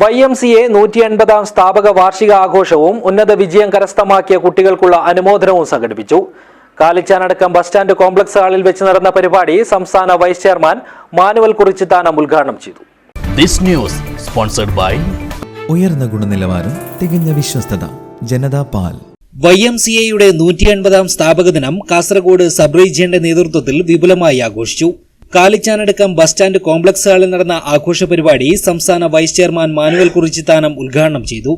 Y M C A നൂറ്റി എൺപതാം സ്ഥാപക വാർഷിക ആഘോഷവും ഉന്നത വിജയം കരസ്ഥമാക്കിയ കുട്ടികൾക്കുള്ള അനുമോദനവും സംഘടിപ്പിച്ചു. കാലിച്ചാനടക്കം ബസ് സ്റ്റാൻഡ് കോംപ്ലക്സ് ഹാളിൽ വെച്ച് നടന്ന പരിപാടി സംസ്ഥാന വൈസ് ചെയർമാൻ മാനുവൽ കുറിച്ചിത്താനം ഉദ്ഘാടനം ചെയ്തു. ദിസ് ന്യൂസ് സ്പോൺസർഡ് ബൈ ഉയർന്ന ഗുണനിലവാരം തികഞ്ഞ വിശ്വസ്തത ജനതാ പാൽ. വൈ എം സി എയുടെ നൂറ്റി അൻപതാം സ്ഥാപക ദിനം കാസർഗോഡ് സബ് റീജിയന്റെ നേതൃത്വത്തിൽ വിപുലമായി ആഘോഷിച്ചു. കാലിച്ചാനടക്കം ബസ് സ്റ്റാൻഡ് കോംപ്ലക്സ് ഹാളിൽ നടന്ന ആഘോഷ പരിപാടി സംസ്ഥാന വൈസ് ചെയർമാൻ മാനുവൽ കുറിച്ചിത്താനം ഉദ്ഘാടനം ചെയ്തു.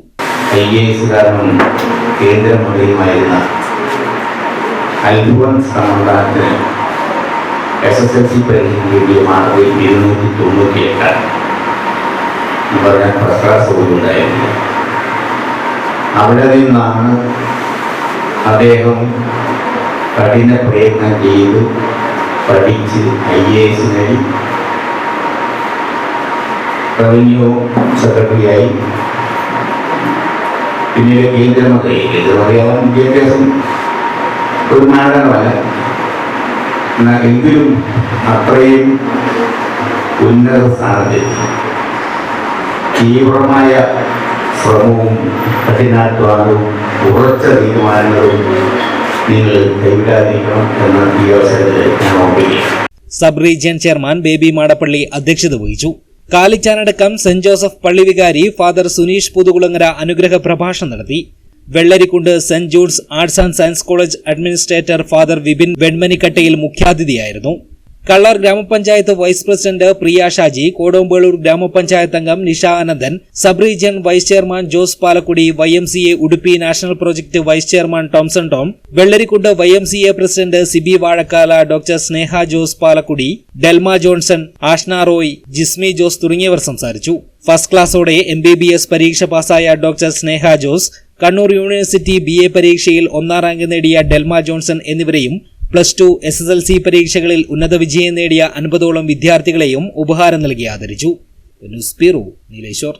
അവിടെ നിന്നാണ് അദ്ദേഹം കഠിന പ്രയത്നം ചെയ്ത്. പഠിച്ച് ഐ എ എസ് നേടി റവന്യൂ സെക്രട്ടറിയായി. പിന്നീട് കേന്ദ്രമന്ത്രി. കേന്ദ്രമന്ത്രിയാവാൻ വിദ്യാഭ്യാസം ഒരു മാനദണ്ഡമല്ല എന്നാൽ എങ്കിലും അത്രയും ഉന്നത സ്ഥാനത്തെത്തി തീവ്രമായ ശ്രമവും കഠിനാധ്വാനവും ഉറച്ച തീരുമാനങ്ങളും sub region chairman Baby Madappally അധ്യക്ഷത വഹിച്ചു. കാലിച്ചാനടക്കം സെന്റ് ജോസഫ് പള്ളി വികാരി ഫാദർ സുനീഷ് പുതുകുളങ്ങര അനുഗ്രഹ പ്രഭാഷണം നടത്തി. Vellarikkundu saint Jude's arts and science college administrator father Vipin Venmanikkattayil മുഖ്യാതിഥിയായിരുന്നു. Kallar ഗ്രാമപഞ്ചായത്ത് വൈസ് പ്രസിഡന്റ് പ്രിയ ഷാജി കോടോമ്പേളൂർ ഗ്രാമപഞ്ചായത്ത് അംഗം Nisha Anandan sub region vice chairman Jose Palakkudi Y M C A Udupi national project vice chairman Tomson Tom Vellarikkundu Y M C A president Siby Vazhakkala doctor Sneha Jose Palakkudi Delma Johnson Ashna Roy Jismi Jose തുടങ്ങിയവർ സംസാരിച്ചു. First ക്ലാസ്സോടെ M B B S പരീക്ഷ പാസായ doctor Sneha Jose Kannur university B A പരീക്ഷയിൽ ഒന്നാം rank നേടിയ Delma Johnson എന്നിവരെയും plus two S S L C പരീക്ഷകളിൽ ഉന്നത വിജയം നേടിയ അൻപതോളം വിദ്യാർത്ഥികളെയും ഉപഹാരം നൽകി ആദരിച്ചു. News bureau Nileshwar.